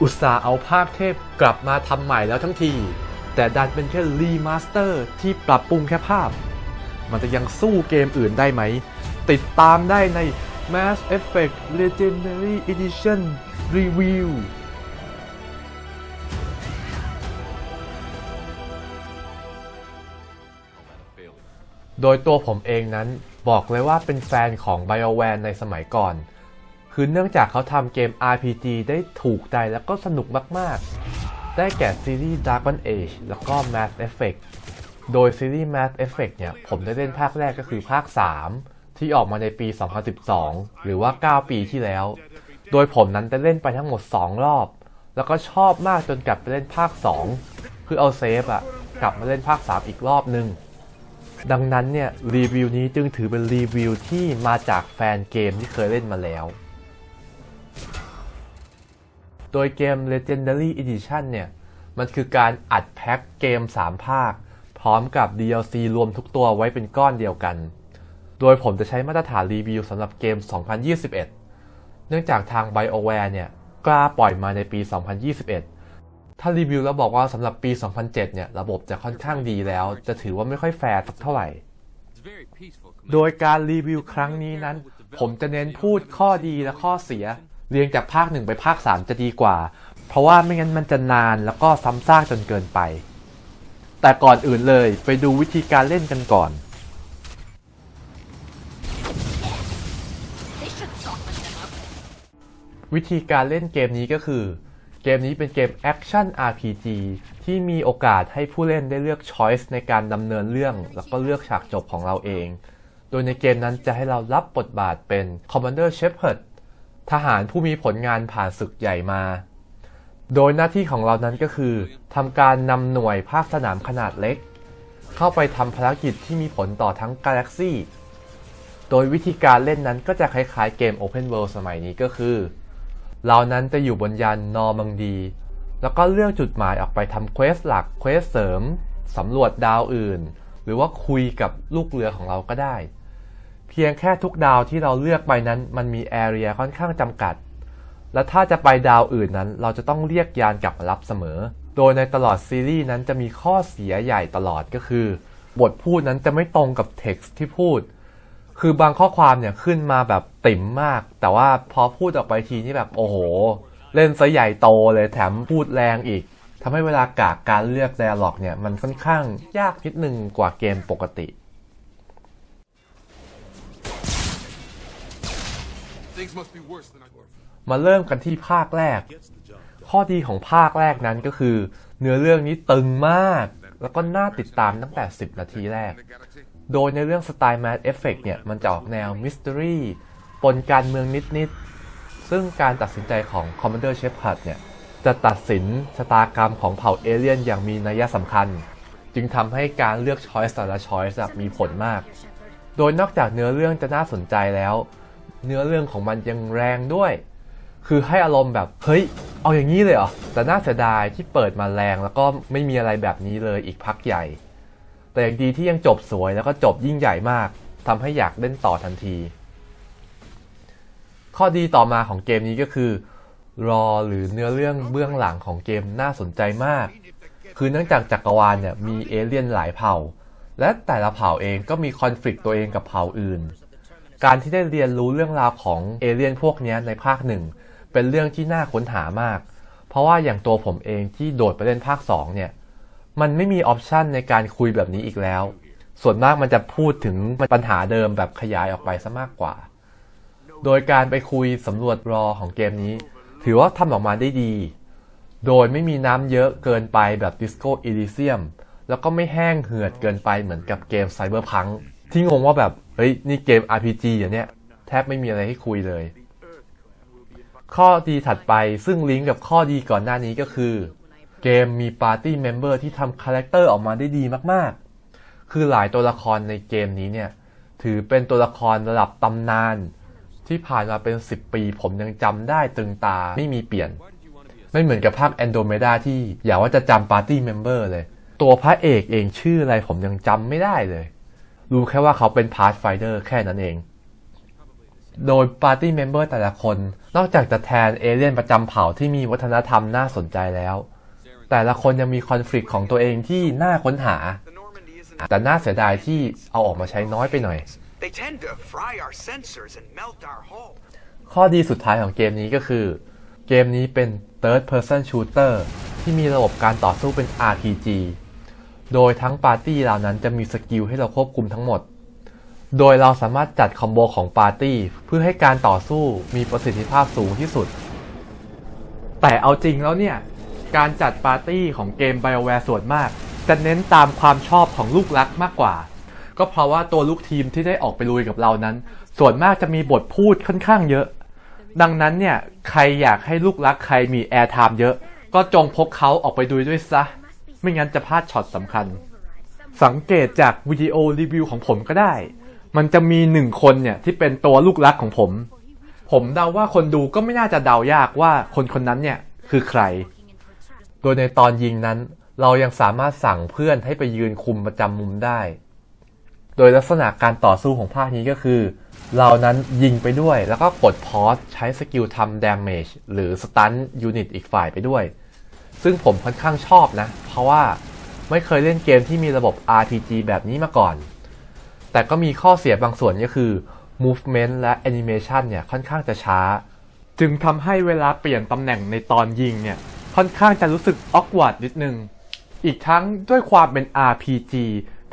อุตส่าห์เอาภาคเทพกลับมาทำใหม่แล้วทั้งที แต่ดันเป็นแค่รีมาสเตอร์ที่ปรับปรุงแค่ภาพ มันจะยังสู้เกมอื่นได้ไหม ติดตามได้ใน Mass Effect Legendary Edition Review โดยตัวผมเองนั้นบอกเลยว่าเป็นแฟนของ BioWare ในสมัยก่อน คือเนื่องจากเขาทำเกม RPG ได้ถูกใจแล้วก็สนุกมาก ๆ ได้แก่ซีรีส์ Dragon Age แล้วก็ Mass Effect โดยซีรีส์ Mass Effect เนี่ย ผมได้เล่นภาคแรกก็คือภาค 3 ที่ออกมาในปี 2012 หรือว่า 9 ปีที่แล้ว โดยผมนั้นได้เล่นไปทั้งหมด 2 รอบ แล้วก็ชอบมากจนกลับไปเล่นภาค2เพื่อเอาเซฟอะกลับมาเล่นภาค 3 อีกรอบนึง ดังนั้นเนี่ยรีวิวนี้จึงถือเป็นรีวิวที่มาจากแฟนเกมที่เคยเล่นมาแล้ว ดยเกม Legendary Edition เนี่ย มันคือการอัดแพ็คเกม 3 ภาค พร้อมกับ DLC รวมทุกตัวไว้เป็นก้อนเดียวกัน โดยผมจะใช้มาตรฐานรีวิวสำหรับเกม 2021 เนื่องจากทาง BioWare เนี่ย กล้าปล่อยมาในปี 2021 ถ้ารีวิวแล้วบอกว่าสำหรับปี 2007 เนี่ย ระบบจะค่อนข้างดีแล้ว จะถือว่าไม่ค่อยแฟร์สักเท่าไหร่ โดยการรีวิวครั้งนี้นั้น ผมจะเน้นพูดข้อดีและข้อเสีย เรียงจากภาค1ไปภาค3จะดีกว่า เพราะว่าไม่งั้นมันจะนานแล้วก็ซ้ำซากจนเกินไป แต่ก่อนอื่นเลยไปดูวิธีการเล่นกันก่อน วิธีการเล่นเกมนี้ก็คือ เกมนี้เป็นเกมแอคชั่น RPG ที่มีโอกาสให้ผู้เล่นได้เลือกช้อยส์ในการดำเนินเรื่อง แล้วก็เลือกฉากจบของเราเอง โดยในเกมนั้นจะให้เรารับบทบาทเป็น Commander Shepard ทหารผู้มีผลงานผ่านศึกใหญ่มา โดยหน้าที่ของเรานั้นก็คือทำการนำหน่วยภาคสนามขนาดเล็ก เข้าไปทำภารกิจที่มีผลต่อทั้งกาแล็กซี่ โดยวิธีการเล่นนั้นก็จะคล้ายๆเกม Open World สมัยนี้ก็คือ เรานั้นจะอยู่บนยานนอร์มังดี แล้วก็เลือกจุดหมายออกไปทำเควสหลักเควสเสริมสำรวจดาวอื่น หรือว่าคุยกับลูกเรือของเราก็ได้ เพียงแค่ทุกดาวที่เราเลือกไปนั้น มันมีแอเรียค่อนข้างจำกัด และถ้าจะไปดาวอื่นนั้น เราจะต้องเรียกยานกลับมารับเสมอ โดยในตลอดซีรีส์นั้นจะมีข้อเสียใหญ่ตลอดก็คือ บทพูดนั้นจะไม่ตรงกับเท็กซ์ที่พูด คือบางข้อความเนี่ยขึ้นมาแบบติ่มมาก แต่ว่าพอพูดออกไปทีนี่แบบโอ้โห เล่นซะใหญ่โตเลยแถมพูดแรงอีกทำให้เวลากากการเลือก d ด a l ล็อกเนี่ยมันค่อนข้างยากนิดนึงกว่าเกมปกติ มาเริ่มกันที่ภาคแรก ข้อดีของภาคแรกนั้นก็คือ เนื้อเรื่องนี้ตึงมาก แล้วก็น่าติดตามตั้งแต่ 10 นาทีแรก โดยในเรื่องสไตล์ Mad Effect เนี่ย มันจะออกแนวมิส t ต r y ปนการเมืองนิด ๆ ซึ่งการตัดสินใจของ Commander Shepard เนี่ย จะตัดสินชะตากรรมของเผ่าเอเลี่ยนอย่างมีนัยสำคัญ จึงทำให้การเลือกช้อยส์แต่ละช้อยส์มีผลมาก โดยนอกจากเนื้อเรื่องจะน่าสนใจแล้ว เนื้อเรื่องของมันยังแรงด้วย คือให้อารมณ์แบบเฮ้ย เอาอย่างนี้เลยเหรอ แต่น่าเสียดายที่เปิดมาแรงแล้วก็ไม่มีอะไรแบบนี้เลยอีกพักใหญ่ แต่อย่างดีที่ยังจบสวยแล้วก็จบยิ่งใหญ่มากทำให้อยากเล่นต่อทันที ข้อดีต่อมาของเกมนี้ก็คือ รอหรือเนื้อเรื่องเบื้องหลังของเกมน่าสนใจมาก คือเนื่องจากจักรวาลเนี่ยมีเอเลี่ยนหลายเผ่า และแต่ละเผ่าเองก็มีคอนฟ lict ตัวเองกับเผ่าอื่น การที่ได้เรียนรู้เรื่องราวของเอเลี่ยนพวกนี้ในภาคหนึ่งเป็นเรื่องที่น่าค้นหามาก เพราะว่าอย่างตัวผมเองที่โดดไปเล่นภาค 2 เนี่ย มันไม่มีออปชันในการคุยแบบนี้อีกแล้ว ส่วนมากมันจะพูดถึงปัญหาเดิมแบบขยายออกไปซะมากกว่า โดยการไปคุยสำรวจรอของเกมนี้ ถือว่าทำออกมาได้ดี โดยไม่มีน้ำเยอะเกินไปแบบ Disco Elysium แล้วก็ไม่แห้งเหือดเกินไปเหมือนกับเกม Cyberpunk ที่งงว่าแบบเฮ้ยนี่เกม RPG อย่างเนี้ยแทบไม่มีอะไรให้คุยเลย ข้อดีถัดไปซึ่งลิงก์กับข้อดีก่อนหน้านี้ก็คือ เกมมีปาร์ตี้เมมเบอร์ที่ทำคาแรคเตอร์ออกมาได้ดีมากๆ คือหลายตัวละครในเกมนี้เนี่ย ถือเป็นตัวละครระดับตำนาน ที่ผ่านมาเป็น 10 ปี ผมยังจำได้ตึงตาไม่มีเปลี่ยน ไม่เหมือนกับภาค Andromeda ที่อย่าว่าจะจำปาร์ตี้เมมเบอร์เลย ตัวพระเอกเองชื่ออะไรผมยังจำไม่ได้เลย รู้แค่ว่าเขาเป็นพาร์ทไฟเดอร์แค่นั้นเอง โดยปาร์ตี้เมมเบอร์แต่ละคน นอกจากจะแทนเอเลี่ยนประจำเผ่าที่มีวัฒนธรรมน่าสนใจแล้ว แต่ละคนยังมีคอน FLICT ของตัวเองที่น่าค้นหา The Normandy isn't. แต่น่าเสียดายที่เอาออกมาใช้น้อยไปหน่อย They tend to fry our sensors and melt our hull. ข้อดีสุดท้ายของเกมนี้ก็คือ เกมนี้เป็น Third Person Shooter ที่มีระบบการต่อสู้เป็น RPG โดยทั้งปาร์ตี้เหล่านั้นจะมีสกิลให้เราควบคุมทั้งหมด โดยเราสามารถจัดคอมโบของปาร์ตี้เพื่อให้การต่อสู้มีประสิทธิภาพสูงที่สุด แต่เอาจริงแล้วเนี่ย การจัดปาร์ตี้ของเกม BioWare ส่วนมาก จะเน้นตามความชอบของลูกรักมากกว่า ก็เพราะว่าตัวลูกทีมที่ได้ออกไปลุยกับเรานั้น ส่วนมากจะมีบทพูดค่อนข้างเยอะ ดังนั้นเนี่ยใครอยากให้ลูกรักใครมีแอร์ไทม์เยอะ ก็จงพกเขาออกไปดูด้วยซะ ไม่งั้นจะพลาดช็อตสำคัญ สังเกตจากวิดีโอรีวิวของผมก็ได้ มันจะมีหนึ่งคนเนี่ยที่เป็นตัวลูกรักของผม ผมเดาว่าคนดูก็ไม่น่าจะเดายากว่าคนคนนั้นเนี่ยคือใคร โดยในตอนยิงนั้น เรายังสามารถสั่งเพื่อนให้ไปยืนคุมประจำมุมได้ โดยลักษณะการต่อสู้ของภาคนี้ก็คือ เรานั้นยิงไปด้วยแล้วก็กดพอสใช้สกิลทำ damage หรือ stun unit อีกฝ่ายไปด้วย ซึ่งผมค่อนข้างชอบนะ เพราะว่าไม่เคยเล่นเกมที่มีระบบ RPG แบบนี้มาก่อน แต่ก็มีข้อเสียบางส่วนก็คือ movement และ animation เนี่ยค่อนข้างจะช้า จึงทำให้เวลาเปลี่ยนตำแหน่งในตอนยิงเนี่ยค่อนข้างจะรู้สึก awkward นิดนึง อีกทั้งด้วยความเป็น RPG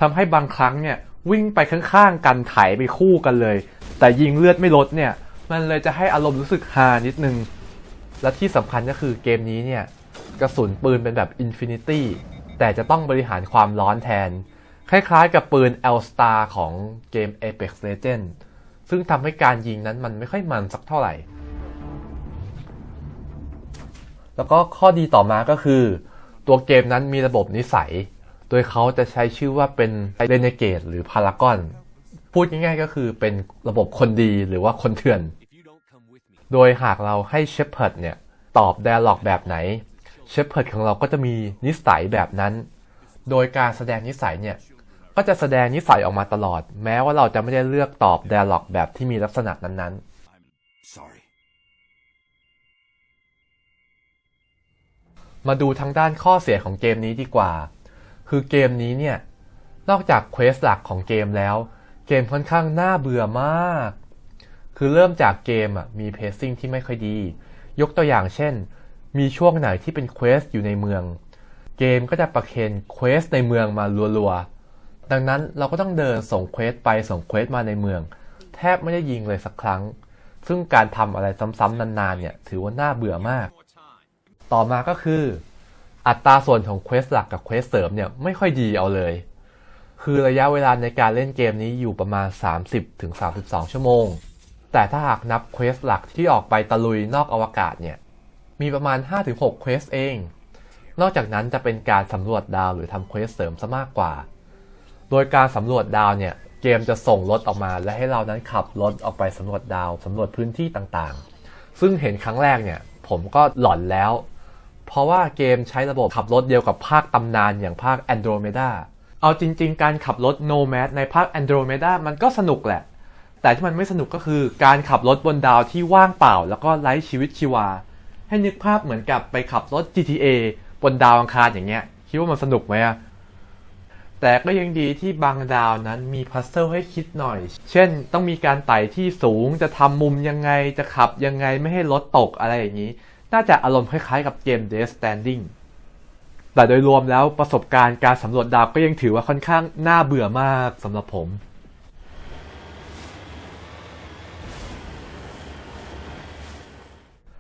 ทำให้บางครั้งเนี่ยวิ่งไปข้างๆกันไถไปคู่กันเลย แต่ยิงเลือดไม่ลดเนี่ย มันเลยจะให้อารมณ์รู้สึกฮานิดนึง และที่สำคัญก็คือเกมนี้เนี่ย กระสุนปืนเป็นแบบ Infinity แต่จะต้องบริหารความร้อนแทน คล้ายๆกับปืน L Star ของเกม Apex Legends ซึ่งทำให้การยิงนั้นมันไม่ค่อยมันสักเท่าไหร่ แล้วก็ข้อดีต่อมาก็คือ ตัวเกมนั้นมีระบบนิสัย โดยเขาจะใช้ชื่อว่าเป็น Renegade หรือ Paragon พูดง่ายๆก็คือเป็นระบบคนดีหรือว่าคนเถื่อน โดยหากเราให้ Shepard เนี่ย ตอบ Dialog แบบไหน Shepard ของเราก็จะมีนิสัยแบบนั้น โดยการแสดงนิสัยเนี่ย ก็จะแสดงนิสัยออกมาตลอด แม้ว่าเราจะไม่ได้เลือกตอบ Dialog แบบที่มีลักษณะนั้นๆ Sorry. มาดูทางด้านข้อเสียของเกมนี้ดีกว่า คือเกมนี้เนี่ย นอกจากเควสหลักของเกมแล้ว เกมค่อนข้างน่าเบื่อมาก คือเริ่มจากเกมอะมีเพซซิ่งที่ไม่ค่อยดี ยกตัวอย่างเช่น มีช่วงไหนที่เป็นเควสอยู่ในเมือง เกมก็จะประเคนเควสในเมืองมารัวๆ ดังนั้นเราก็ต้องเดินส่งเควสไปส่งเควสมาในเมือง แทบไม่ได้ยิงเลยสักครั้ง ซึ่งการทำอะไรซ้ำๆนานๆเนี่ยถือว่าน่าเบื่อมาก ต่อมาก็คือ อัตราส่วนของเควสหลักกับเควสเสริมเนี่ยไม่ค่อยดีเอาเลย คือระยะเวลาในการเล่นเกมนี้อยู่ประมาณ 30-32 ชั่วโมง แต่ถ้าหากนับเควสหลักที่ออกไปตะลุยนอกอวกาศเนี่ย มีประมาณ 5-6เควสเอง นอกจากนั้นจะเป็นการสำรวจดาวหรือทำเควสเสริมซะมากกว่า โดยการสำรวจดาวเนี่ย เกมจะส่งรถออกมา และให้เรานั้นขับรถออกไปสำรวจดาวสำรวจพื้นที่ต่างๆ ซึ่งเห็นครั้งแรกเนี่ย ผมก็หลอนแล้ว เพราะว่าเกมใช้ระบบขับรถเดียวกับภาคตำนานอย่างภาค Andromeda เอาจริง ๆ การขับรถ Nomad ในภาค Andromeda มันก็สนุกแหละ แต่ที่มันไม่สนุกก็คือการขับรถบนดาวที่ว่างเปล่า แล้วก็ไร้ชีวิตชีวา ให้นึกภาพเหมือนกับไปขับรถ GTA บนดาวอังคารอย่างเงี้ย คิดว่ามันสนุกไหมอะแต่ก็ยังดีที่บางดาวนั้นมีพัซเซิลให้คิดหน่อย เช่น ต้องมีการไต่ที่สูง จะทำมุมยังไง จะขับยังไงไม่ให้รถตกอะไรอย่างนี้ น่าจะอารมณ์คล้ายๆกับเกม Death Standing แต่โดยรวมแล้วประสบการณ์การสำรวจดาวก็ยังถือว่าค่อนข้างน่าเบื่อมากสำหรับผม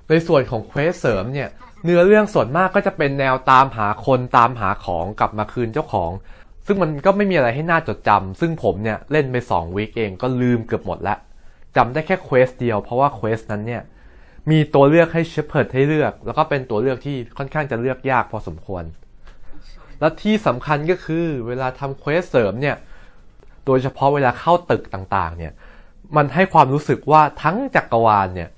ในส่วนของเควสเสริมเนี่ยเนื้อเรื่องส่วนมากก็จะเป็นแนวตามหาคนตามหาของกลับมาคืนเจ้าของ ซึ่งมันก็ไม่มีอะไรให้น่าจดจำซึ่งผมเนี่ยเล่นไป2วีคเองก็ลืมเกือบหมดแล้วจำได้แค่เควสเดียวเพราะว่าเควสนั้นเนี่ยมีตัวเลือกให้เชฟเพิร์ดให้เลือก แล้วก็เป็นตัวเลือกที่ค่อนข้างจะเลือกยากพอสมควร และที่สำคัญก็คือเวลาทำเควสเสริมเนี่ยโดยเฉพาะเวลาเข้าตึกต่างๆเนี่ยมันให้ความรู้สึกว่าทั้งจักรวาลเนี่ย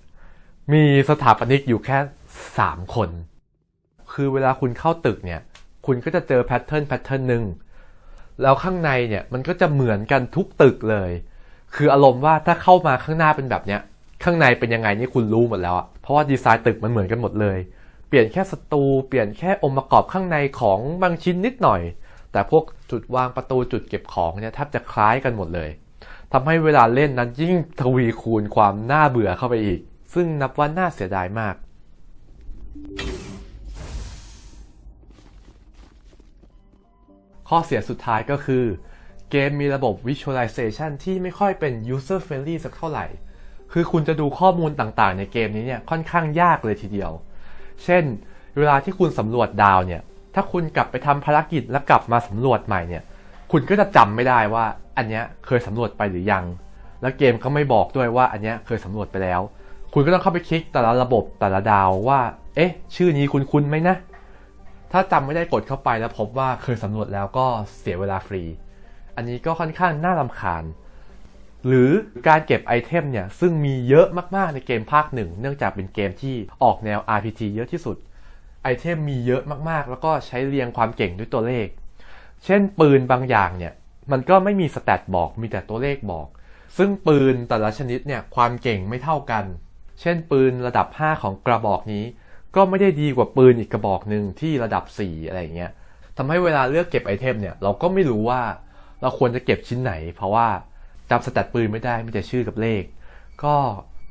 มีสถาปนิกอยู่แค่สามคน คือเวลาคุณเข้าตึกเนี่ย คุณก็จะเจอแพทเทิร์นแพทเทิร์นหนึ่ง แล้วข้างในเนี่ยมันก็จะเหมือนกันทุกตึกเลย คืออารมณ์ว่าถ้าเข้ามาข้างหน้าเป็นแบบเนี้ย ข้างในเป็นยังไงนี่คุณรู้หมดแล้วอะเพราะว่าดีไซน์ตึกมันเหมือนกันหมดเลย เปลี่ยนแค่ศัตรูเปลี่ยนแค่องค์ประกอบข้างในของบางชิ้นนิดหน่อย แต่พวกจุดวางประตูจุดเก็บของเนี่ยแทบจะคล้ายกันหมดเลยทำให้เวลาเล่นนั้นยิ่งทวีคูณความน่าเบื่อเข้าไปอีก ซึ่งนับว่าน่าเสียดายมาก ข้อเสียสุดท้ายก็คือ เกมมีระบบ Visualization ที่ไม่ค่อยเป็น User Friendly สักเท่าไหร่ คือคุณจะดูข้อมูลต่างๆ ในเกมนี้เนี่ยค่อนข้างยากเลยทีเดียว เช่น เวลาที่คุณสำรวจดาวเนี่ย ถ้าคุณกลับไปทำภารกิจแล้วกลับมาสำรวจใหม่เนี่ย คุณก็จะจำไม่ได้ว่าอันเนี้ยเคยสำรวจไปหรือยัง แล้วเกมก็ไม่บอกด้วยว่าอันเนี้ยเคยสำรวจไปแล้ว คุณก็ต้องเข้าไปคลิกแต่ละระบบแต่ละดาวว่า เอ๊ะ ชื่อนี้คุณคุ้นๆไหมนะ ถ้าจำไม่ได้กดเข้าไปแล้วพบว่าเคยสำรวจแล้วก็เสียเวลาฟรี อันนี้ก็ค่อนข้างน่ารำคาญ หรือการเก็บไอเทมเนี่ยซึ่งมีเยอะมากๆในเกมภาคหนึ่งเนื่องจากเป็นเกมที่ออกแนว RPG เยอะที่สุด ไอเทมมีเยอะมากๆ แล้วก็ใช้เรียงความเก่งด้วยตัวเลข เช่นปืนบางอย่างเนี่ยมันก็ไม่มีสแตทบอกมีแต่ตัวเลขบอก ซึ่งปืนแต่ละชนิดเนี่ยความเก่งไม่เท่ากัน เช่นปืนระดับ 5 ของกระบอกนี้ ก็ไม่ได้ดีกว่าปืนอีกกระบอกหนึ่งที่ระดับ 4 อะไรอย่างเงี้ยทำให้เวลาเลือกเก็บไอเทมเนี่ยเราก็ไม่รู้ว่าเราควรจะเก็บชิ้นไหน เพราะว่าจำสแตทปืนไม่ได้มีแต่ชื่อกับเลข ก็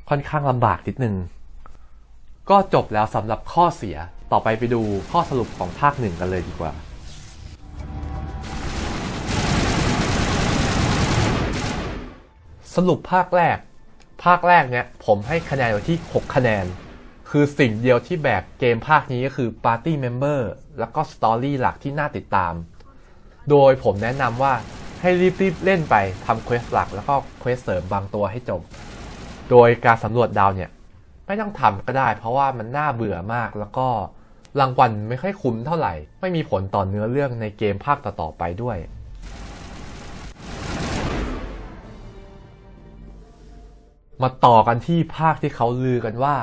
ค่อนข้างลำบากนิดนึง ก็จบแล้วสำหรับข้อเสียต่อไปไปดูข้อสรุปของภาคหนึ่งกันเลยดีกว่าสรุปภาคแรก ภาคแรกเนี่ยผมให้คะแนนไว้ที่ 6 คะแนน คือสิ่งเดียวที่แบกเกมภาคนี้ก็คือ Party Member แล้วก็สตอรี่หลักที่น่าติดตาม โดยผมแนะนำว่าให้รีบๆเล่นไปทำเควสหลักแล้วก็เควสเสริมบางตัวให้จบ โดยการสำรวจดาวเนี่ย ไม่ต้องทำก็ได้ เพราะว่ามันน่าเบื่อมากแล้วก็รางวัลไม่ค่อยคุ้มเท่าไหร่ ไม่มีผลต่อเนื้อเรื่องในเกมภาคต่อๆไปด้วย มาต่อกันที่ภาคที่เขาลือกันว่า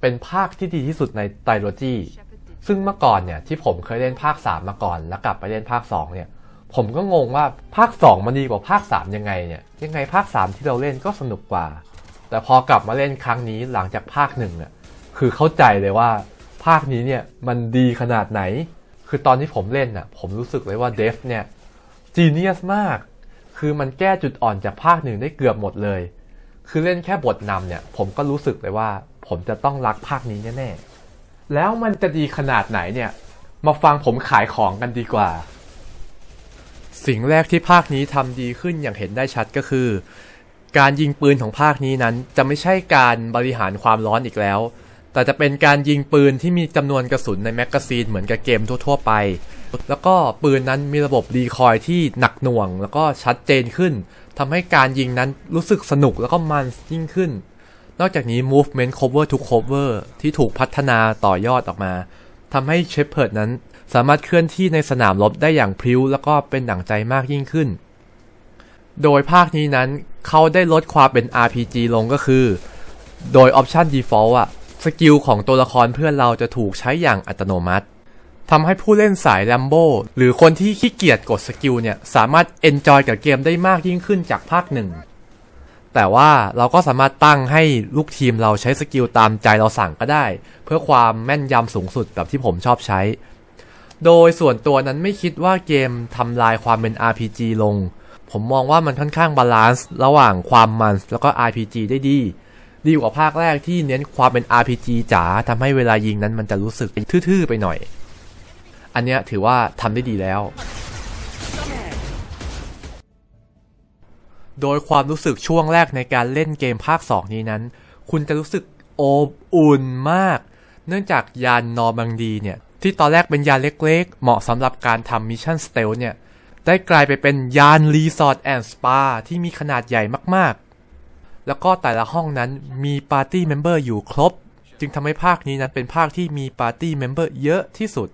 เป็นภาคที่ดีที่สุดในไตรโลจีซึ่งเมื่อก่อนเนี่ยที่ผมเคยเล่นภาค 3 มาก่อน แล้วกลับไปเล่นภาค 2 เนี่ย ผมก็งงว่าภาค 2 มันดีกว่าภาค 3 ยังไงเนี่ยยังไงภาค 3 ที่เราเล่นก็สนุกกว่า แต่พอกลับมาเล่นครั้งนี้หลังจากภาคหนึ่งเนี่ยคือเข้าใจเลยว่าภาคนี้เนี่ยมันดีขนาดไหน คือตอนที่ผมเล่นน่ะผมรู้สึกเลยว่าเดฟเนี่ยจีเนียสมาก คือมันแก้จุดอ่อนจากภาคหนึ่งได้เกือบหมดเลย คือเล่นแค่บทนำเนี่ย ผมก็รู้สึกเลยว่า ผมจะต้องรักภาคนี้แน่ๆ แล้วมันจะดีขนาดไหนเนี่ย มาฟังผมขายของกันดีกว่า สิ่งแรกที่ภาคนี้ทำดีขึ้นอย่างเห็นได้ชัดก็คือ การยิงปืนของภาคนี้นั้นจะไม่ใช่การบริหารความร้อนอีกแล้ว แต่จะเป็นการยิงปืนที่มีจำนวนกระสุนในแมกกาซีนเหมือนกับเกมทั่วๆไป แล้วก็ปืนนั้นมีระบบรีคอยล์ที่หนักหน่วง แล้วก็ชัดเจนขึ้น ทำให้การยิงนั้นรู้สึกสนุกแล้วก็มันยิ่งขึ้น นอกจากนี้ movement cover to cover ที่ถูกพัฒนาต่อยอดออกมาทำให้เชฟเพิร์ดนั้นสามารถเคลื่อนที่ในสนามรบได้อย่างพริ้ว แล้วก็เป็นดั่งใจมากยิ่งขึ้น โดยภาคนี้นั้นเขาได้ลดความเป็น RPG ลงก็คือ โดย Option Default อะสกิลของตัวละครเพื่อนเราจะถูกใช้อย่างอัตโนมัติ ทำให้ผู้เล่นสายแรมโบหรือคนที่ขี้เกียจกดสกิลเนี่ย สามารถ enjoy กับเกมได้มากยิ่งขึ้นจากภาคหนึ่งแต่ว่าเราก็สามารถตั้งให้ลูกทีมเราใช้สกิลตามใจเราสั่งก็ได้ เพื่อความแม่นยำสูงสุดแบบที่ผมชอบใช้ โดยส่วนตัวนั้นไม่คิดว่าเกมทำลายความเป็น RPG ลง ผมมองว่ามันค่อนข้างบาลานซ์ระหว่างความมันแล้วก็ RPG ได้ดี ดีกว่าภาคแรกที่เน้นความเป็น RPG จ๋าทำให้เวลายิงนั้นมันจะรู้สึกทื่อๆไปหน่อย อันเนี้ยถือว่าทำได้ดีแล้ว โดยความรู้สึกช่วงแรกในการเล่นเกมภาค 2 นี้นั้น คุณจะรู้สึกอบอุ่นมาก เนื่องจากยานนอร์มังดีเนี่ย ที่ตอนแรกเป็นยานเล็กๆ เหมาะสำหรับการทำมิชชั่นสเตลเนี่ย ได้กลายไปเป็นยานรีสอร์ทแอนด์สปาที่มีขนาดใหญ่มากๆ แล้วก็แต่ละห้องนั้นมีปาร์ตี้เมมเบอร์อยู่ครบ จึงทำให้ภาคนี้นั้นเป็นภาคที่มีปาร์ตี้เมมเบอร์เยอะที่สุด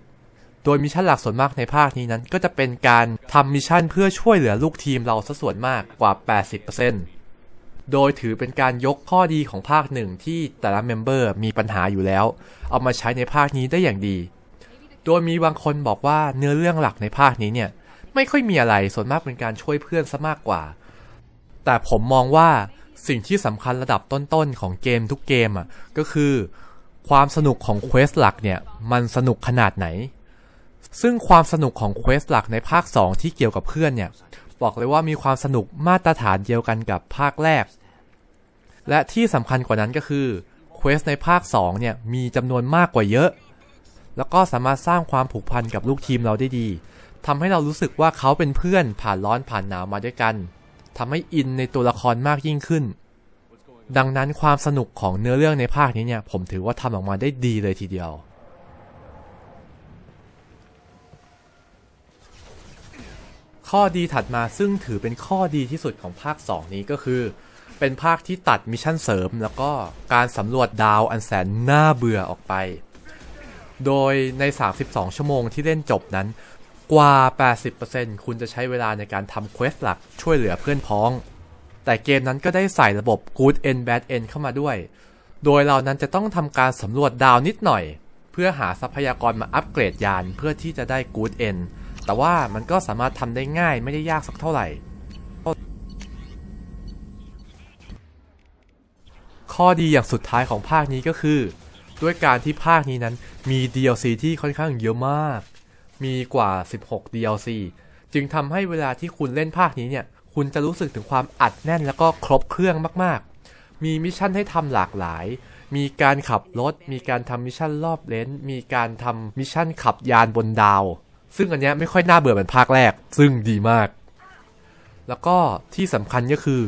โดยมิชชั่นหลักส่วนมากในภาคนี้นั้น ก็จะเป็นการทำมิชชั่นเพื่อช่วยเหลือลูกทีมเราซะส่วนมากกว่า 80%โดยถือเป็นการยกข้อดีของภาคหนึ่งที่แต่ละเมมเบอร์มีปัญหาอยู่แล้ว เอามาใช้ในภาคนี้ได้อย่างดี โดยมีบางคนบอกว่าเนื้อเรื่องหลักในภาคนี้เนี่ยไม่ค่อยมีอะไรส่วนมากเป็นการช่วยเพื่อนซะมากกว่า แต่ผมมองว่าสิ่งที่สำคัญระดับต้นๆของเกมทุกเกมอะก็คือ ความสนุกของเควสหลักเนี่ยมันสนุกขนาดไหน ซึ่งความสนุกของเควสหลักในภาค 2 ที่เกี่ยวกับเพื่อนเนี่ย บอกเลยว่ามีความสนุกมาตรฐานเดียวกันกับภาคแรก และที่สำคัญกว่านั้นก็คือเควสในภาค 2 เนี่ย มีจำนวนมากกว่าเยอะ แล้วก็สามารถสร้างความผูกพันกับลูกทีมเราได้ดีทำให้เรารู้สึกว่าเขาเป็นเพื่อนผ่านร้อนผ่านหนาวมาด้วยกันทำให้อินในตัวละครมากยิ่งขึ้น ดังนั้นความสนุกของเนื้อเรื่องในภาคนี้เนี่ย ผมถือว่าทำออกมาได้ดีเลยทีเดียว ข้อดีถัดมาซึ่งถือเป็นข้อดีที่สุดของภาค 2 นี้ก็คือ เป็นภาคที่ตัดมิชชั่นเสริม แล้วก็การสำรวจดาวอันแสนน่าเบื่อออกไป โดยใน 32 ชั่วโมงที่เล่นจบนั้นกว่า 80%คุณจะใช้เวลาในการทำเควสหลักช่วยเหลือเพื่อนพ้อง แต่เกมนั้นก็ได้ใส่ระบบ Good End Bad End เข้ามาด้วย โดยเรานั้นจะต้องทำการสำรวจดาวนิดหน่อย เพื่อหาทรัพยากรมาอัปเกรดยานเพื่อที่จะได้ Good End แต่ว่ามันก็สามารถทำได้ง่ายไม่ได้ยากสักเท่าไหร่ ข้อดีอย่างสุดท้ายของภาคนี้ก็คือ ด้วยการที่ภาคนี้นั้นมี DLC ที่ค่อนข้างเยอะมาก มีกว่า 16 DLC จึงทำให้เวลาที่คุณเล่นภาคนี้เนี่ย คุณจะรู้สึกถึงความอัดแน่นแล้วก็ครบเครื่องมากๆ มีมิชชั่นให้ทำหลากหลาย มีการขับรถ มีการทำมิชชั่นรอบเลนมีการทำมิชชั่นขับยานบนดาว ซึ่งอันนี้ไม่ค่อยน่าเบื่อเหมือนภาคแรก ซึ่งดีมาก แล้วก็ที่สำคัญก็คือ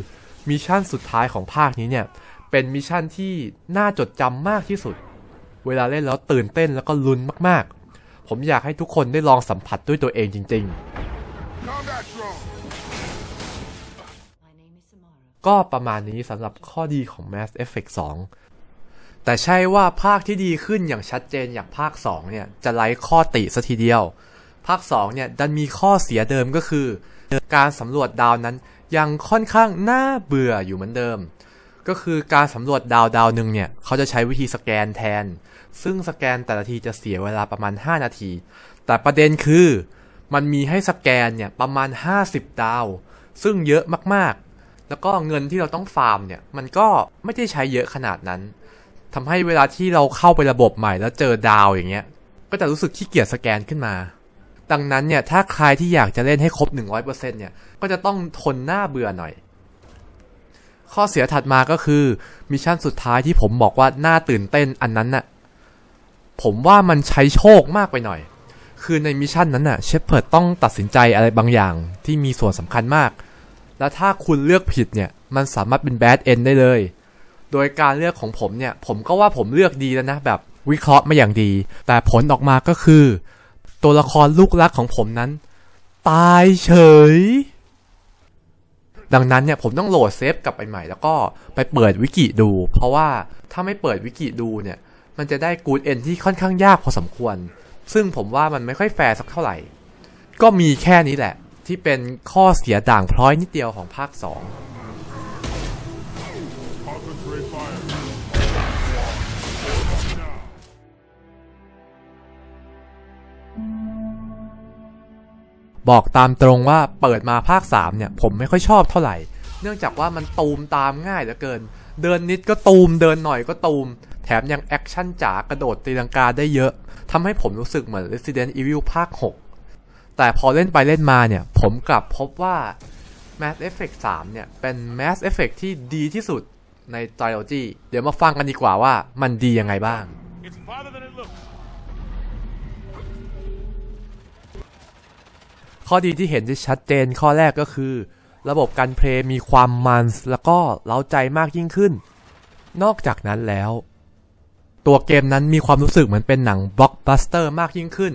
มิชชั่นสุดท้ายของภาคนี้เนี่ย เป็นมิชชั่นที่น่าจดจำมากที่สุด เวลาเล่นแล้วตื่นเต้นแล้วก็ลุ้นมากๆ ผมอยากให้ทุกคนได้ลองสัมผัสด้วยตัวเองจริง ๆ ก็ประมาณนี้สำหรับข้อดีของ Mass Effect 2แต่ใช่ว่าภาคที่ดีขึ้นอย่างชัดเจนอย่างภาค 2 เนี่ย จะไร้ข้อติสัทีเดียว ภาค2เนี่ยดันมีข้อเสียเดิมก็คือ การสำรวจดาวนั้นยังค่อนข้างน่าเบื่ออยู่เหมือนเดิม ก็คือการสำรวจดาวดาวหนึ่งเนี่ยเขาจะใช้วิธีสแกนแทน ซึ่งสแกนแต่ละทีจะเสียเวลาประมาณ 5 นาที แต่ประเด็นคือมันมีให้สแกนเนี่ยประมาณ 50 ดาว ซึ่งเยอะมากๆ แล้วก็เงินที่เราต้องฟาร์มเนี่ยมันก็ไม่ได้ใช้เยอะขนาดนั้นทำให้เวลาที่เราเข้าไประบบใหม่แล้วเจอดาวอย่างเงี้ย ก็จะรู้สึกขี้เกียจสแกนขึ้นมา ดังนั้นเนี่ยถ้าใครที่อยากจะเล่นให้ครบ 100%เนี่ยก็จะต้องทนหน้าเบื่อหน่อย ข้อเสียถัดมาก็คือมิชชั่นสุดท้ายที่ผมบอกว่าน่าตื่นเต้นอันนั้นน่ะผมว่ามันใช้โชคมากไปหน่อย คือในมิชชั่นนั้นน่ะเชฟเพิร์ดต้องตัดสินใจอะไรบางอย่างที่มีส่วนสำคัญมาก แล้วถ้าคุณเลือกผิดเนี่ยมันสามารถเป็นแบดเอนได้เลย โดยการเลือกของผมเนี่ยผมก็ว่าผมเลือกดีแล้วนะแบบวิเคราะห์มาอย่างดี แต่ผลออกมาก็คือ ตัวละครลูกรักของผมนั้น ตายเฉย ดังนั้นเนี่ยผมต้องโหลดเซฟกลับไปใหม่ แล้วก็ไปเปิดวิกิดู เพราะว่าถ้าไม่เปิดวิกิดูเนี่ย มันจะได้กูดเอนที่ค่อนข้างยากพอสมควร ซึ่งผมว่ามันไม่ค่อยแฟร์สักเท่าไหร่ ก็มีแค่นี้แหละ ที่เป็นข้อเสียด่างพร้อยนิดเดียวของภาค 2 บอกตามตรงว่าเปิดมาภาค3เนี่ยผมไม่ค่อยชอบเท่าไหร่ เนื่องจากว่ามันตูมตามง่ายเหลือเกิน เดินนิดก็ตูมเดินหน่อยก็ตูม แถมยังแอคชั่นจ๋ากระโดดตีลังกาได้เยอะทำให้ผมรู้สึกเหมือน Resident Evil ภาค 6 แต่พอเล่นไปเล่นมาเนี่ย ผมกลับพบว่า Mass Effect 3 เนี่ย เป็น Mass Effect ที่ดีที่สุดใน Trilogy เดี๋ยวมาฟังกันดีกว่าว่ามันดียังไงบ้าง It's farther than it looks. ข้อดีที่เห็นได้ชัดเจนข้อแรกก็คือ ระบบการเพลย์มีความมันแล้วก็เล้าใจมากยิ่งขึ้น นอกจากนั้นแล้ว ตัวเกมนั้นมีความรู้สึกเหมือนเป็นหนังบล็อกบัสเตอร์มากยิ่งขึ้น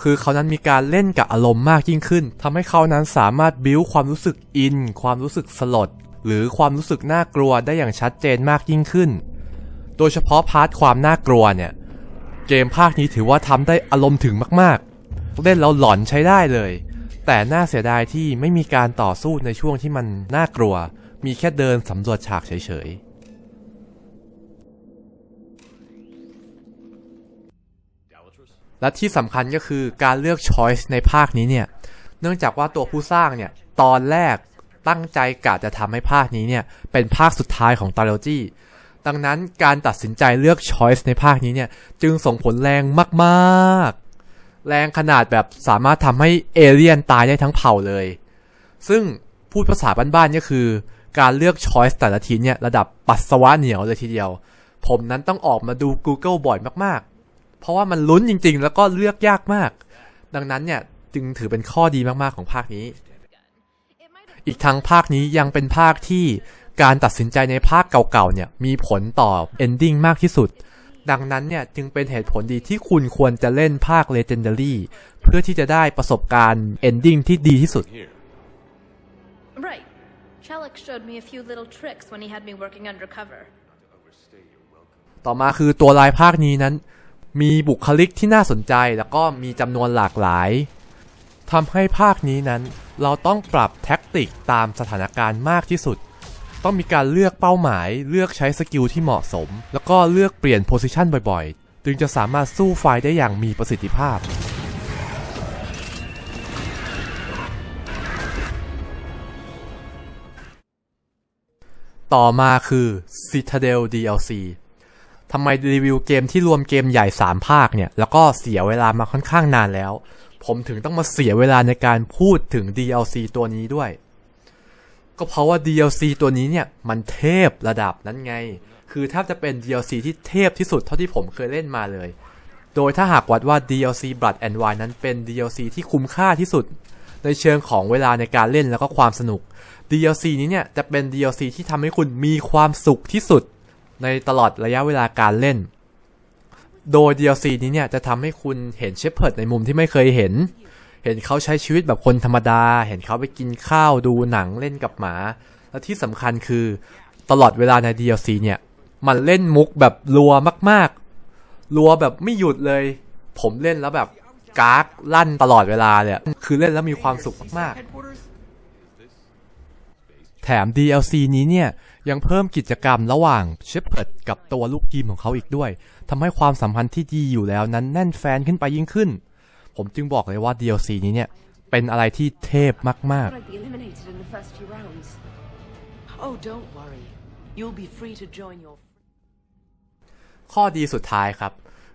คือเขานั้นมีการเล่นกับอารมณ์มากยิ่งขึ้นทำให้เขานั้นสามารถบิ้วความรู้สึกอิน ความรู้สึกสลด หรือความรู้สึกน่ากลัวได้อย่างชัดเจนมากยิ่งขึ้น โดยเฉพาะพาร์ทความน่ากลัวเนี่ยเกมภาคนี้ถือว่าทำได้อารมณ์ถึงมาก ๆ เล่นแล้วหลอนใช้ได้เลย แต่น่าเสียดายที่ไม่มีการต่อสู้ในช่วงที่มันน่ากลัว มีแค่เดินสำรวจฉากเฉยๆ และที่สำคัญก็คือการเลือกช้อยส์ในภาคนี้เนี่ย เนื่องจากว่าตัวผู้สร้างเนี่ย ตอนแรกตั้งใจกะจะทำให้ภาคนี้เนี่ย เป็นภาคสุดท้ายของ Trilogy ดังนั้นการตัดสินใจเลือก Choice ในภาคนี้เนี่ย จึงส่งผลแรงมากๆ แรงขนาดแบบสามารถทำให้เอเลี่ยนตายได้ทั้งเผ่าเลย ซึ่งพูดภาษาบ้านๆก็คือ การเลือก Choice แต่ละทีเนี่ยระดับปัสสาวะเหนียวเลยทีเดียว ผมนั้นต้องออกมาดู Google บ่อยมากๆ เพราะว่ามันลุ้นจริงๆ แล้วก็เลือกยากมาก ดังนั้นเนี่ยจึงถือเป็นข้อดีมากๆของภาคนี้ อีกทั้งภาคนี้ยังเป็นภาคที่การตัดสินใจในภาคเก่าๆเนี่ยมีผลต่อ ending มากที่สุด ดังนั้นเนี่ยจึงเป็นเหตุผลดีที่คุณควรจะเล่นภาค Legendary เพื่อที่จะได้ประสบการณ์ ending ที่ดีที่สุด Here. Right. Shalek showed me a few little tricks when he had me working undercover. ต่อมาคือตัวลายภาคนี้นั้น มีบุคลิกที่น่าสนใจแล้วก็มีจำนวนหลากหลายทำให้ภาคนี้นั้น เราต้องปรับแท็กติกตามสถานการณ์มากที่สุด ต้องมีการเลือกเป้าหมาย เลือกใช้สกิลที่เหมาะสม แล้วก็เลือกเปลี่ยนโพซิชันบ่อยๆ จึงจะสามารถสู้ไฟได้อย่างมีประสิทธิภาพต่อมาคือ Citadel DLC ทำไมรีวิวเกมที่รวมเกมใหญ่ 3 ภาคเนี่ย แล้วก็เสียเวลามาค่อนข้างนานแล้ว ผมถึงต้องมาเสียเวลาในการพูดถึง DLC ตัวนี้ด้วย ก็เพราะว่า DLC ตัวนี้เนี่ย มันเทพระดับนั้นไง คือแทบจะเป็น DLC ที่เทพที่สุดเท่าที่ผมเคยเล่นมาเลย โดยถ้าหากวัดว่า DLC Blood and Wine นั้นเป็น DLC ที่คุ้มค่าที่สุด ในเชิงของเวลาในการเล่นแล้วก็ความสนุก DLC นี้เนี่ยจะเป็น DLC ที่ทำให้คุณมีความสุขที่สุด ในตลอดระยะเวลาการเล่น โดย DLC นี้เนี่ยจะทำให้คุณเห็นเชฟเพิร์ดในมุมที่ไม่เคยเห็น เห็นเขาใช้ชีวิตแบบคนธรรมดา เห็นเขาไปกินข้าวดูหนังเล่นกับหมา และที่สำคัญคือตลอดเวลาใน DLC เนี่ย มันเล่นมุกแบบรัวมากๆ รัวแบบไม่หยุดเลย ผมเล่นแล้วแบบกากลั่นตลอดเวลาเลย คือเล่นแล้วมีความสุขมากๆ แถม DLC นี้เนี่ย ยังเพิ่มกิจกรรมระหว่างเชฟเพิร์ดกับตัวลูกทีมของเขาอีกด้วยทำให้ความสัมพันธ์ที่ดีอยู่แล้วนั้นแน่นแฟนขึ้นไปยิ่งขึ้น ผมจึงบอกเลยว่า DLC นี้เนี่ย เป็นอะไรที่เทพมาก I'd be eliminated in the first few rounds. Oh, don't worry. You'll be free to join your ๆข้อดีสุดท้ายครับ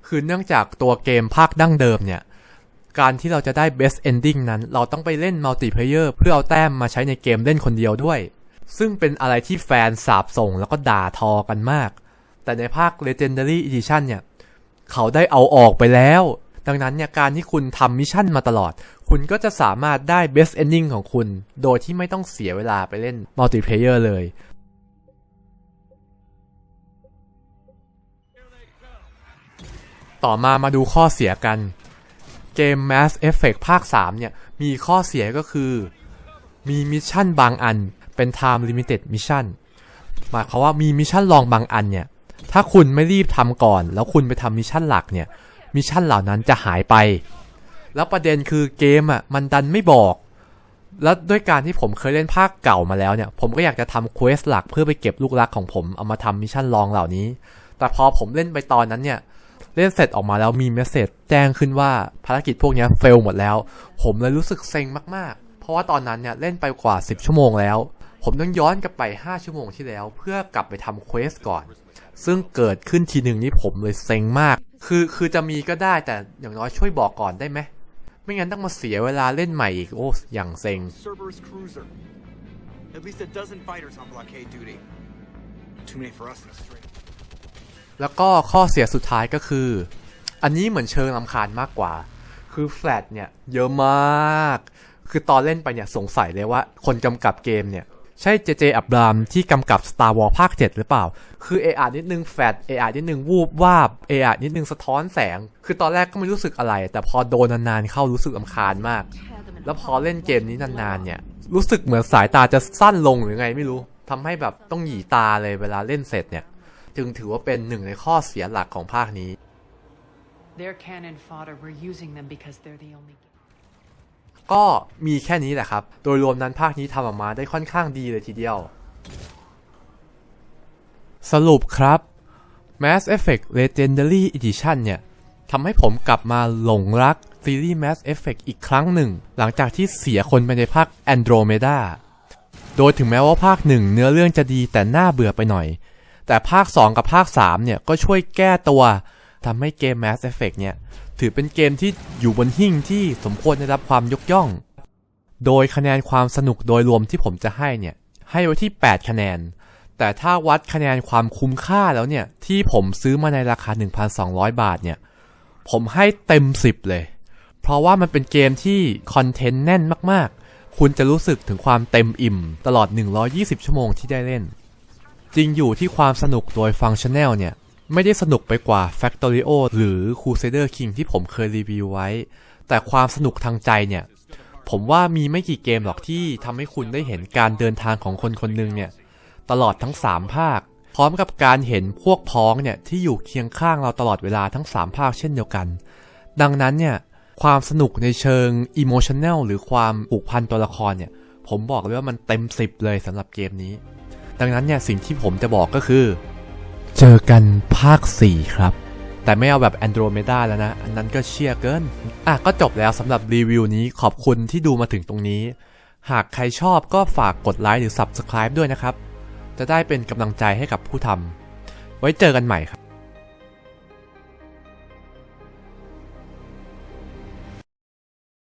คือเนื่องจากตัวเกมภาคดั้งเดิมเนี่ย การที่เราจะได้ best ending นั้น เราต้องไปเล่นมัลติเพลเยอร์เพื่อเอาแต้มมาใช้ในเกมเล่นคนเดียวด้วย ซึ่งเป็นอะไรที่แฟนสาบส่งแล้วก็ด่าทอกันมาก แต่ในภาค Legendary Edition เนี่ย เขาได้เอาออกไปแล้ว ดังนั้นเนี่ยการที่คุณทำมิชชั่นมาตลอด คุณก็จะสามารถได้ best ending ของคุณ โดยที่ไม่ต้องเสียเวลาไปเล่นมัลติเพลเยอร์เลย ต่อมามาดูข้อเสียกัน เกม Mass Effect ภาค 3 เนี่ย มีข้อเสียก็คือ มีมิชชั่นบางอันเป็น Time Limited Mission หมายความว่ามีมิชชั่นลองบางอันเนี่ย ถ้าคุณไม่รีบทำก่อน แล้วคุณไปทำมิชชั่นหลักเนี่ย มิชชั่นเหล่านั้นจะหายไป แล้วประเด็นคือเกมอะมันดันไม่บอก แล้วด้วยการที่ผมเคยเล่นภาคเก่ามาแล้วเนี่ย ผมก็อยากจะทำเควสหลักเพื่อไปเก็บลูกรักของผมเอามาทำมิชชั่นลองเหล่านี้ แต่พอผมเล่นไปตอนนั้นเนี่ยเล่นเสร็จออกมาแล้วมีเมสเซจแจ้งขึ้นว่าภารกิจพวกนี้เฟลหมดแล้ว ผมเลยรู้สึกเซ็งมากๆ เพราะว่าตอนนั้นเนี่ยเล่นไปกว่า 10 ชั่วโมงแล้ว ผมต้องย้อนกลับไป 5 ชั่วโมงที่แล้ว เพื่อกลับไปทำเควสก่อน ซึ่งเกิดขึ้นทีหนึ่งนี่ผมเลยเซ็งมาก คือคือจะมีก็ได้แต่อย่างน้อยช่วยบอกก่อนได้ไหม ไม่งั้นต้องมาเสียเวลาเล่นใหม่อีก โอ้อย่างเซ็ง Cerberus cruiser. At least a dozen fighters on blockade duty. Too many for us in a strait. แล้วก็ข้อเสียสุดท้ายก็คือ อันนี้เหมือนเชิงลำคาญมากกว่า คือแฟลตเนี่ย เยอะมาก คือตอนเล่นไปเนี่ยสงสัยเลยว่า คนกำกับเกมเนี่ย ใช่เจเจอับรามที่กำกับ Star Wars ภาค 7 หรือเปล่า คือเออานิดนึงแฟลตเออานิดนึงวูบวาบเออานิดนึงสะท้อนแสง คือตอนแรกก็ไม่รู้สึกอะไร แต่พอโดนนานๆเข้ารู้สึกลำคาญมาก แล้วพอเล่นเกมนี้นานๆเนี่ย รู้สึกเหมือนสายตาจะสั้นลงหรือไงไม่รู้ทำให้แบบต้องหยีตาเลยเวลาเล่นเสร็จเนี่ย จึงถือว่าเป็นหนึ่งในข้อเสียหลักของภาคนี้ They're cannon fodder. We're using them because they're the only. ก็มีแค่นี้แหละครับ โดยรวมนั้นภาคนี้ทำออกมาได้ค่อนข้างดีเลยทีเดียว สรุปครับ Mass Effect Legendary Edition เนี่ยทำให้ผมกลับมาหลงรักซีรีส์ Mass Effect อีกครั้งหนึ่ง หลังจากที่เสียคนไปในภาค Andromeda โดยถึงแม้ว่าภาคหนึ่งเนื้อเรื่องจะดีแต่น่าเบื่อไปหน่อย แต่ภาค 2 กับภาค 3 เนี่ยก็ช่วยแก้ตัว ทำให้เกม Mass Effect เนี่ย ถือเป็นเกมที่อยู่บนหิ้งที่สมควรได้รับความยกย่อง โดยคะแนนความสนุกโดยรวมที่ผมจะให้เนี่ย ให้ไว้ที่ 8 คะแนน แต่ถ้าวัดคะแนนความคุ้มค่าแล้วเนี่ย ที่ผมซื้อมาในราคา 1,200 บาทเนี่ย ผมให้เต็ม 10 เลย เพราะว่ามันเป็นเกมที่คอนเทนต์แน่นมากๆ คุณจะรู้สึกถึงความเต็มอิ่ม ตลอด 120 ชั่วโมงที่ได้เล่น จริงอยู่ที่ความสนุกโดยฟังชันแนลเนี่ย ไม่ได้สนุกไปกว่า Factorio หรือ Crusader King ที่ผมเคยรีวิวไว้ แต่ความสนุกทางใจเนี่ย ผมว่ามีไม่กี่เกมหรอกที่ทำให้คุณได้เห็นการเดินทางของคนคนหนึ่งเนี่ย ตลอดทั้ง 3 ภาค พร้อมกับการเห็นพวกพ้องเนี่ย ที่อยู่เคียงข้างเราตลอดเวลาทั้ง 3 ภาคเช่นเดียวกัน ดังนั้นเนี่ย ความสนุกในเชิงอิโมชันแนลหรือความผูกพันตัวละครเนี่ย ผมบอกเลยว่ามันเต็ม 10 เลยสำหรับเกมนี้ ดังนั้นเนี่ยสิ่งที่ผมจะบอกก็คือ เจอกันภาค 4 ครับ แต่ไม่เอาแบบ Andromeda แล้วนะ อันนั้นก็เชี่ยเกิน อะ ก็จบแล้วสำหรับรีวิวนี้ขอบคุณที่ดูมาถึงตรงนี้ หากใครชอบก็ฝากกดไลค์หรือ Subscribe ด้วยนะครับ จะได้เป็นกำลังใจให้กับผู้ทำไว้เจอกันใหม่ครับ